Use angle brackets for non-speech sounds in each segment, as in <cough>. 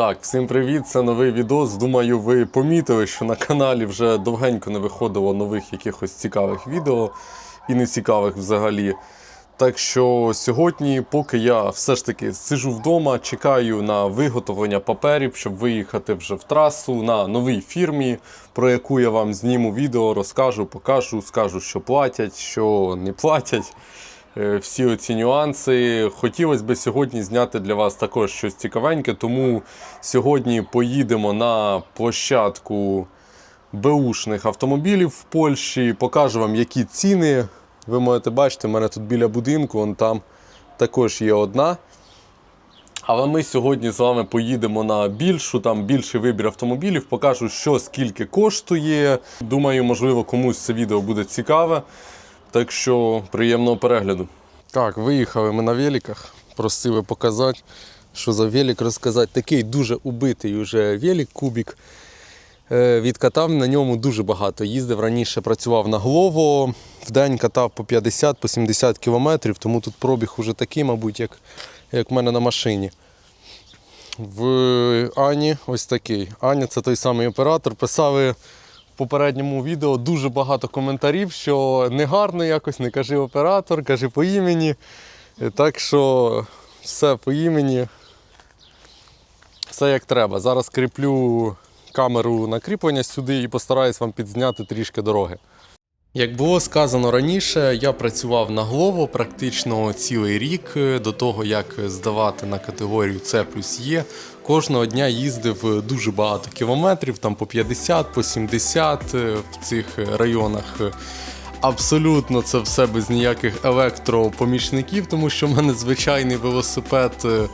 Так, всім привіт! Це новий відос. Думаю, ви помітили, що на каналі вже довгенько не виходило нових якихось цікавих відео і не цікавих взагалі. Так що сьогодні, поки я все ж таки сижу вдома, чекаю на виготовлення паперів, щоб виїхати вже в трасу на новій фірмі, про яку я вам зніму відео, розкажу, покажу, скажу, що платять, що не платять. Е, всі оці нюанси. Хотілося б сьогодні зняти для вас також щось цікавеньке, тому сьогодні поїдемо на площадку беушних автомобілів в Польщі. Покажу вам, які ціни. Ви можете бачити, в мене тут біля будинку, вон там також є одна. Але ми сьогодні з вами поїдемо на більшу, там більший вибір автомобілів, покажу, що скільки коштує. Думаю, можливо, комусь це відео буде цікаве. Так що приємного перегляду. Так, виїхали ми на великах. Просили показати, що за велик розказати. Такий дуже убитий уже велик, кубік. Е, Відкатав на ньому дуже багато. Їздив раніше, працював на Глово, в день катав по 50-70 кілометрів, тому тут пробіг уже такий, мабуть, як, як в мене на машині. В Ані ось такий. Аня це той самий оператор. Писали попередньому відео дуже багато коментарів, що негарно якось, не кажи оператор, кажи по імені. Е, Так що все по імені. Все як треба. Зараз кріплю камеру на кріплення сюди і постараюсь вам підзняти трішки дороги. Як було сказано раніше, я працював на Глово практично цілий рік е, до того, як здавати на категорію С плюс Є. Кожного дня їздив дуже багато кілометрів, там по 50, по 70 е, в цих районах. Абсолютно це все без ніяких електропомічників, тому що в мене звичайний велосипед е,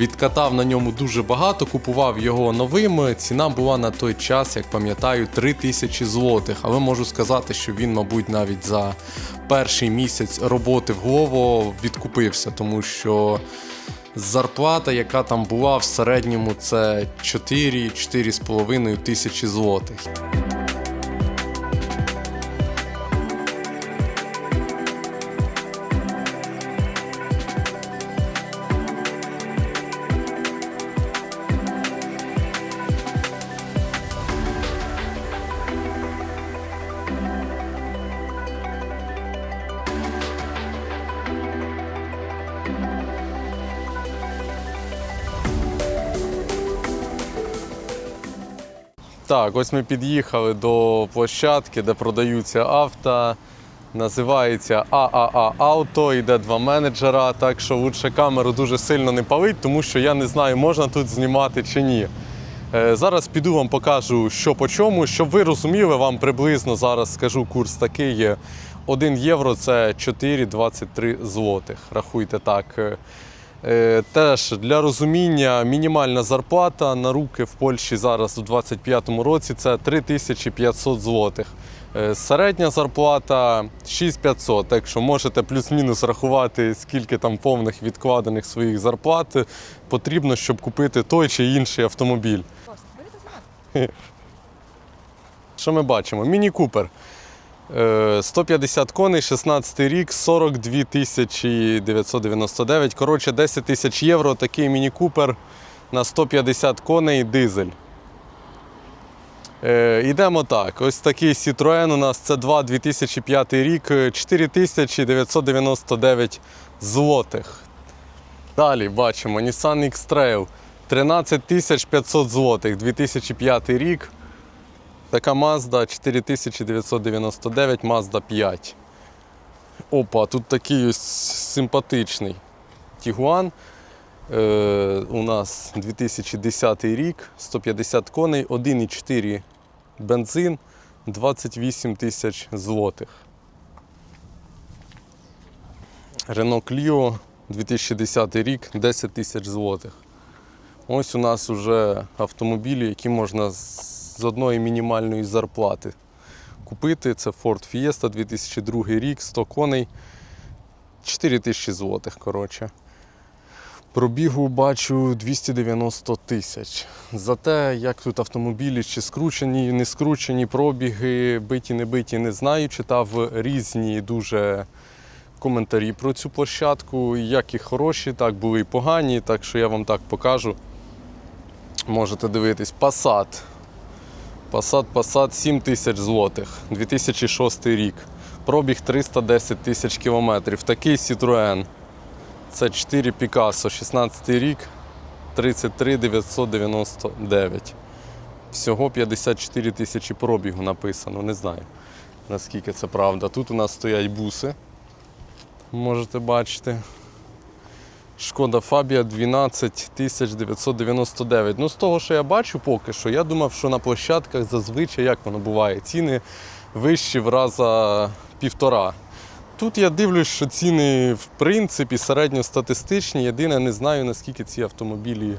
відкатав на ньому дуже багато, купував його новим. Ціна була на той час, як пам'ятаю, 3000 злотих. Але можу сказати, що він, мабуть, навіть за перший місяць роботи в Глово відкупився, тому що зарплата, яка там була в середньому, це 4-4,5 тисячі злотих. Так, ось ми під'їхали до площадки, де продаються авто. Називається ААА Авто, йде два менеджера, так що лучше камеру дуже сильно не палить, тому що я не знаю, можна тут знімати чи ні. Е, Зараз піду вам покажу, що по чому. Щоб ви розуміли, вам приблизно зараз скажу курс такий є. 1 євро це 4,23 злотих. Рахуйте так. Е, Теж для розуміння, мінімальна зарплата на руки в Польщі зараз у 2025 році це 3500 злотих. Е, Середня зарплата 6500, так що можете плюс-мінус рахувати, скільки там повних відкладених своїх зарплат потрібно, щоб купити той чи інший автомобіль. Що ми бачимо? Міні Купер. Е, 150 коней, 16 рік, 42 тисячі 999. Коротше, 10 тисяч євро. Такий міні-купер на 150 коней дизель. Е, Йдемо так. Ось такий Citroen у нас це 2 2005 рік, 4999 злотих. Далі бачимо Nissan X-Trail 13 500 злотих, 2005 рік. Така Mazda 4999, Mazda 5. Опа, тут такий ось симпатичний Тігуан. Е, у нас 2010 рік, 150 коней, 1,4 бензин, 28 тисяч злотих. Renault Clio 2010 рік, 10 тисяч злотих. Ось у нас вже автомобілі, які можна з одної мінімальної зарплати купити. Це Ford Fiesta 2002 рік, 100 коней, 4 тисячі злотих. коротше. Пробігу бачу 290 тисяч. За те, як тут автомобілі, чи скручені, не скручені пробіги, биті, не биті, не знаю. Читав різні дуже коментарі про цю площадку, як і хороші, так були і погані, так що я вам так покажу. Можете дивитись. Passat. Passat, Passat 7 тисяч злотих. 2006 рік. Пробіг 310 тисяч кілометрів. Такий Citroën. Це 4 Picasso, 16 рік, 33 999. Всього 54 тисячі пробігу написано. Не знаю, наскільки це правда. Тут у нас стоять буси. Можете бачити. Шкода Фабія 12 999. Ну, з того, що я бачу поки що, я думав, що на площадках зазвичай як воно буває, ціни вищі в раза півтора. Тут я дивлюсь, що ціни в принципі середньостатистичні. Єдине, не знаю, наскільки ці автомобілі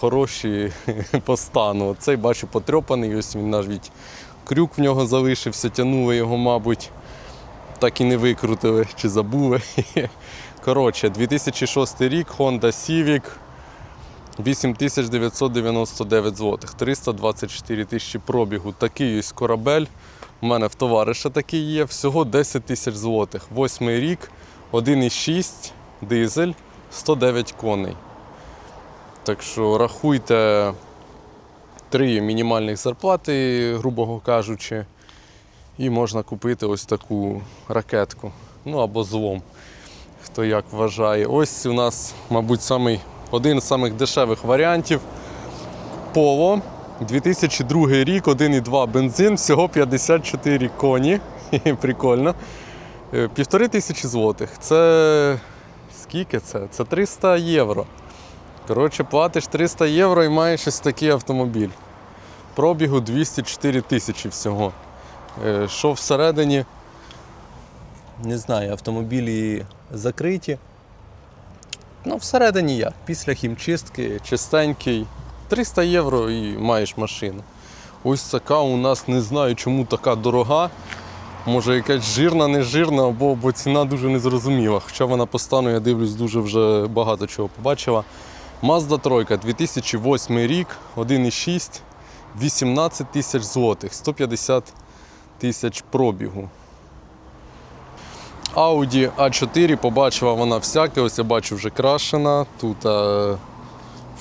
хороші <laughs> по стану. Цей бачу потрьопаний, ось він навіть крюк в нього залишився, тягнули його, мабуть, так і не викрутили чи забули. <laughs> Коротше, 2006 рік, Honda Civic. 8999 злотих, 324 тисячі пробігу. Такий ось корабель. У мене в товариша такий є. Всього 10 тисяч злотих. Восьмий рік, 1,6 дизель, 109 коней. Так що рахуйте три мінімальних зарплати, грубо кажучи, і можна купити ось таку ракетку. Ну або злом, хто як вважає. Ось у нас, мабуть, самий, один з самих дешевих варіантів. Поло. 2002 рік, 1,2 бензин, всього 54 коні. <laughs> Прикольно. Е, Півтори тисячі злотих. Це скільки це? Це 300 євро. Коротше, платиш 300 євро і маєш ось такий автомобіль. Пробігу 204 тисячі всього. Е, Що всередині? Не знаю, автомобілі закриті. Ну, всередині як? Після хімчистки, чистенький. 300 євро і маєш машину. Ось така у нас не знаю, чому така дорога. Може якась жирна, не жирна, або, або ціна дуже незрозуміла. Хоча вона по стану, я дивлюсь, дуже вже багато чого побачила. Mazda 3, 2008 рік, 1,6, 18 тисяч злотих, 150 тисяч пробігу. Audi A4 побачила вона всяке, ось я бачу вже крашена. Тут е,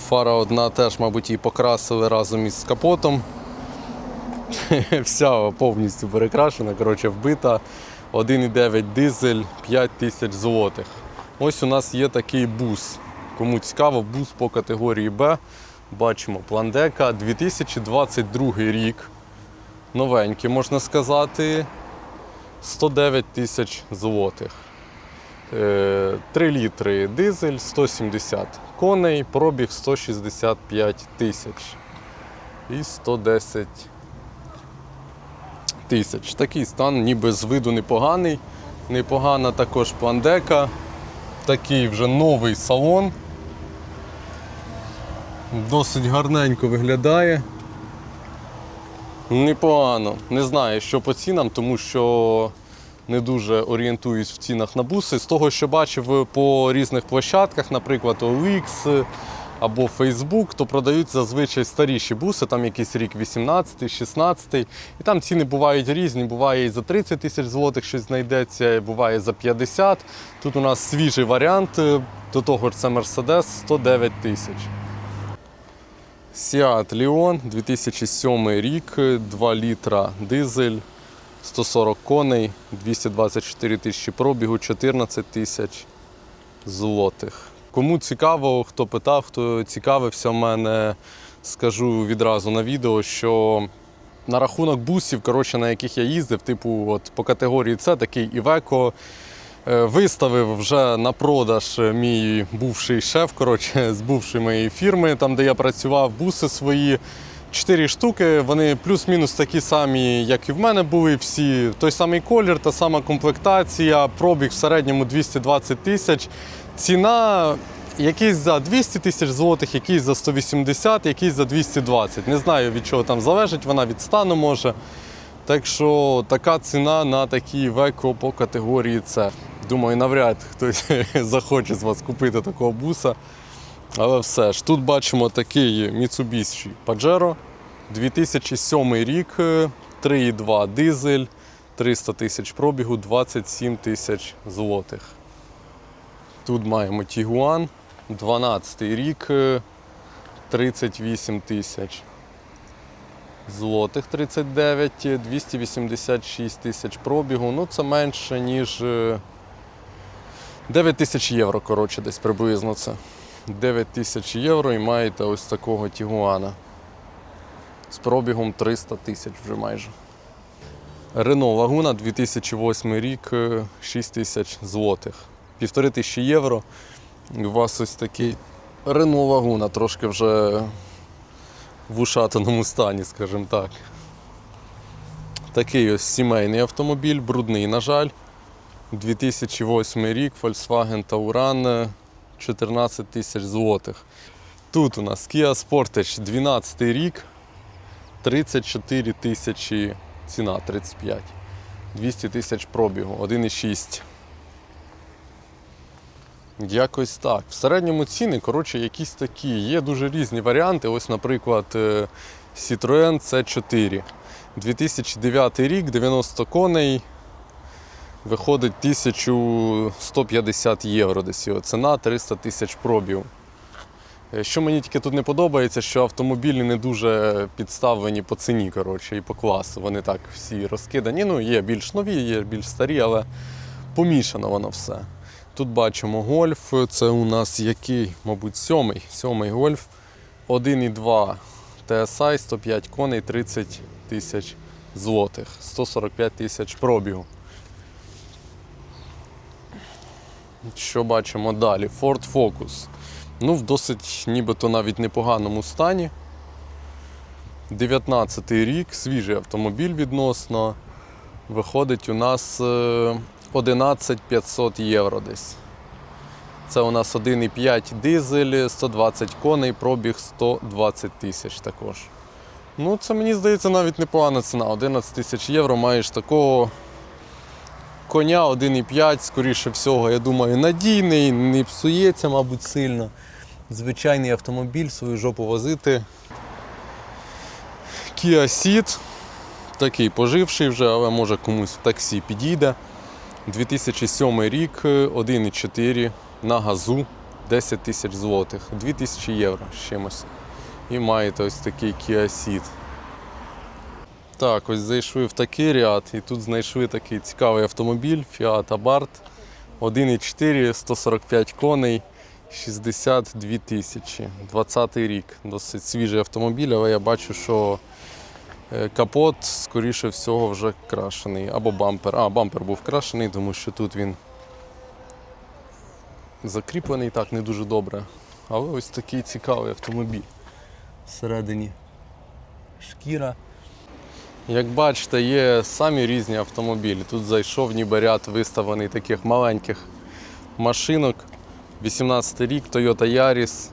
фара одна теж, мабуть, її покрасили разом із капотом. <laughs> Вся повністю перекрашена, коротше, вбита. 1,9 дизель, 5 тисяч злотих. Ось у нас є такий бус. Кому цікаво, бус по категорії Б. Бачимо, пландека 2022 рік. Новенький, можна сказати. 109 тисяч злотих. 3 літри дизель, 170 коней, пробіг 165 тисяч. І 110 тисяч. Такий стан ніби з виду непоганий. Непогана також пландека. Такий вже новий салон. Досить гарненько виглядає. Непогано. Не знаю, що по цінам, тому що не дуже орієнтуюсь в цінах на буси. З того, що бачив по різних площадках, наприклад, OLX або Facebook, то продають зазвичай старіші буси, там якийсь рік 18, 16. І там ціни бувають різні. Буває і за 30 тисяч злотих щось знайдеться, буває за 50. Тут у нас свіжий варіант. До того ж, це Mercedes 109 тисяч. Seat Leon 2007 рік, 2 літра дизель, 140 коней, 224 тисячі пробігу, 14 тисяч злотих. Кому цікаво, хто питав, хто цікавився в мене, скажу відразу на відео, що на рахунок бусів, коротше, на яких я їздив, типу от по категорії С, такий Е, Виставив вже на продаж мій бувший шеф, коротше, з бувшої моєї фірми, там де я працював, буси свої. Чотири штуки, вони плюс-мінус такі самі, як і в мене були. Всі той самий колір, та сама комплектація, пробіг в середньому 220 тисяч. Ціна якийсь за 200 тисяч злотих, якийсь за 180, якийсь за 220. Не знаю від чого там залежить, вона від стану може. Так що така ціна на такі веко по категорії С. Думаю, навряд хтось <laughs> захоче з вас купити такого буса. Але все ж, тут бачимо такий Mitsubishi Pajero 2007 рік, 3,2 дизель, 300 тисяч пробігу, 27 тисяч злотих. Тут маємо Tiguan, 12 рік, 38 тисяч. Злотих 39, 286 тисяч пробігу. Ну, це менше, ніж е, 9 тисяч євро, коротше, десь приблизно це. 9 тисяч євро і маєте ось такого Тігуана. З пробігом 300 тисяч вже майже. Рено Лагуна 2008 рік, 6 тисяч злотих. Півтори тисячі євро. У вас ось такий Рено Лагуна, трошки вже в ушатаному стані, скажімо так. Такий ось сімейний автомобіль, брудний, на жаль. 2008 рік, Volkswagen Tauran, 14 тисяч злотих. Тут у нас Kia Sportage 12 рік, 34 тисячі ціна 35. 200 тисяч пробігу, 1,6. Якось так. В середньому ціни, коротше, якісь такі. Є дуже різні варіанти. Ось, наприклад, Citroën C4. 2009 рік, 90 коней. Виходить 1150 євро десь його ціна, 300 тисяч пробів. Е, Що мені тільки тут не подобається, що автомобілі не дуже підставлені по ціні, коротше, і по класу. Вони так всі розкидані. Ну, є більш нові, є більш старі, але помішано воно все. Тут бачимо гольф. Це у нас який, мабуть, сьомий. Сьомий гольф. 1,2 TSI, 105 коней, 30 тисяч злотих, 145 тисяч пробігу. Що бачимо далі? Ford Focus. Ну, в досить нібито навіть непоганому стані. 19 рік, свіжий автомобіль відносно. Виходить у нас е, 11 500 євро десь. Це у нас 1,5 дизель, 120 коней, пробіг 120 тисяч також. Ну, це мені здається навіть непогана ціна. 11 тисяч євро маєш такого коня 1,5, скоріше всього, я думаю, надійний, не псується, мабуть, сильно. Звичайний автомобіль, свою жопу возити. Kia Ceed. Такий поживший вже, але може комусь в таксі підійде. 2007 рік, 1,4 на газу 10 тисяч злотих, 2000 євро з чимось. І маєте ось такий Kia Ceed. Так, ось зайшли в такий ряд, і тут знайшли такий цікавий автомобіль Fiat Abarth 1,4, 145 коней, 62 тисячі. 20 рік. Досить свіжий автомобіль, але я бачу, що е, капот, скоріше всього, вже крашений. Або бампер. А, бампер був крашений, тому що тут він закріплений так не дуже добре. Але ось такий цікавий автомобіль. Всередині шкіра. Як бачите, є самі різні автомобілі. Тут зайшов ніби ряд виставлений таких маленьких машинок. 18 рік, Toyota Yaris.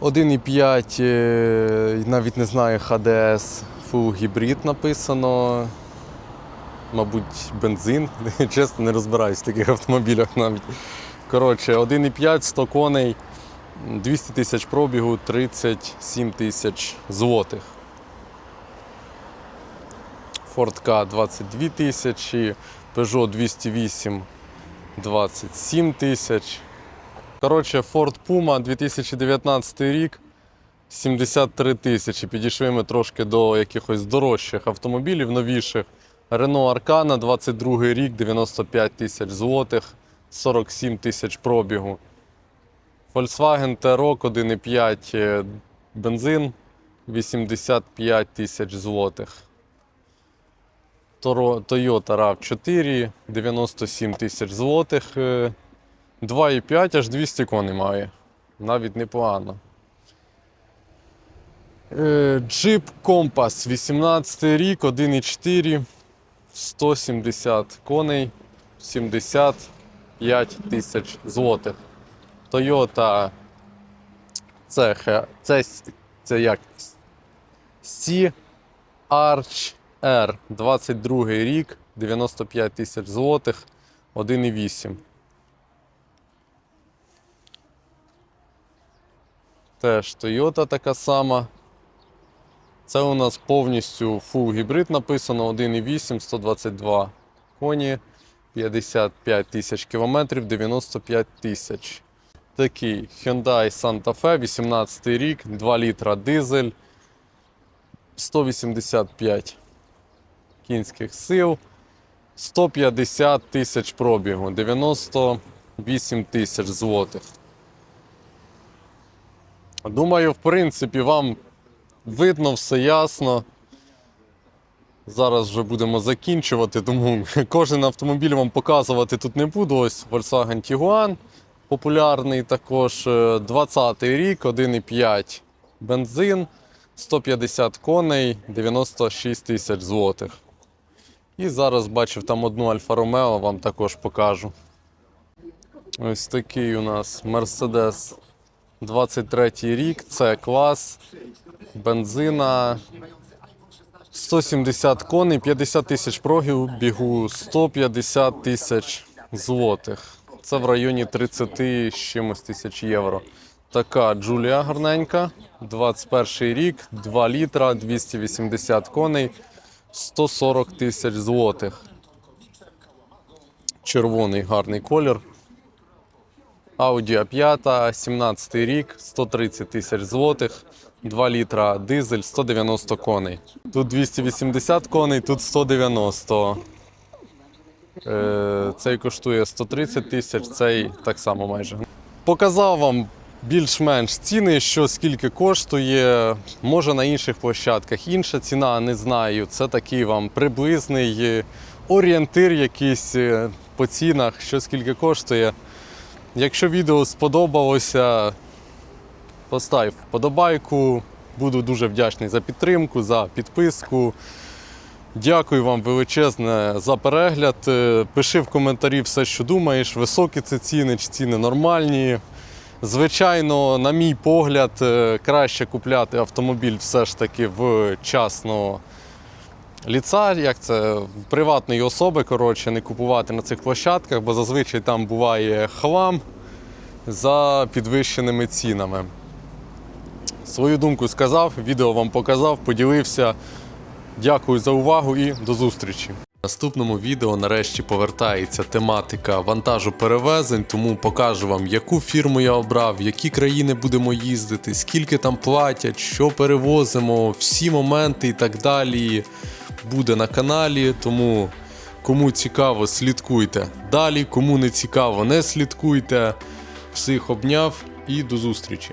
1,5, е, навіть не знаю, HDS, Full гібрид написано. Мабуть, бензин. <laughs> Чесно, не розбираюсь в таких автомобілях навіть. Коротше, 1,5, 100 коней, 200 тисяч пробігу, 37 тисяч злотих. Ford K 22 тисячі, Peugeot 208 27 тисяч. Коротше, Ford Puma 2019 рік 73 тисячі. Підійшли ми трошки до якихось дорожчих автомобілів, новіших. Renault Arcana 22 рік, 95 тисяч злотих, 47 тисяч пробігу. Volkswagen T-Roc 1,5 е, бензин 85 тисяч злотих. Toyota RAV4 97 тисяч злотих. е, 2,5 аж 200 коней має. Навіть непогано. Е, Jeep Compass 18 рік, 1,4, 170 коней, 75 тисяч злотих. Toyota це, це, це як? Sea Arch R 22 рік, 95 тисяч злотих, 1,8. Теж Toyota така сама. Це у нас повністю full гібрид написано 1,8, 122 коні, 55 тисяч кілометрів, 95 тисяч. такий Hyundai Santa Fe, 18 рік, 2 літра дизель, 185 кінських сил, 150 тисяч пробігу, 98 тисяч злотих. Думаю, в принципі, вам видно все ясно. Зараз вже будемо закінчувати, тому <laughs> кожен автомобіль вам показувати тут не буду. Ось Volkswagen Tiguan популярний також. е, 20-й рік, 1,5 бензин, 150 коней, 96 тисяч злотих. І зараз бачив там одну Альфа Ромео, вам також покажу. Ось такий у нас Mercedes 23 рік, це клас, бензина 170 коней, 50 тисяч прогів, бігу 150 тисяч злотих. Це в районі 30 з чимось тисяч євро. Така Джулія гарненька, 21 рік, 2 літра, 280 коней, 140 тисяч злотих. Червоний гарний колір. Audi A5, 17 рік, 130 тисяч злотих, 2 літра дизель, 190 коней. Тут 280 коней, тут 190. Е, Цей коштує 130 тисяч, цей так само майже. Показав вам більш-менш ціни, що скільки коштує. Може на інших площадках інша ціна, не знаю. Це такий вам приблизний е, орієнтир якийсь е, по цінах, що скільки коштує. Якщо відео сподобалося, постав вподобайку. Буду дуже вдячний за підтримку, за підписку. Дякую вам величезне за перегляд. Е, Пиши в коментарі все, що думаєш, високі це ціни чи ціни нормальні. Звичайно, на мій погляд, е, краще купляти автомобіль все ж таки в частного ліца, як це приватної особи, коротше, не купувати на цих площадках, бо зазвичай там буває хлам за підвищеними цінами. Свою думку сказав, відео вам показав, поділився. Дякую за увагу і до зустрічі. Наступному відео нарешті повертається тематика вантажу перевезень, тому покажу вам, яку фірму я обрав, в які країни будемо їздити, скільки там платять, що перевозимо, всі моменти і так далі буде на каналі. Тому кому цікаво, слідкуйте далі. Кому не цікаво, не слідкуйте. Всіх обняв і до зустрічі.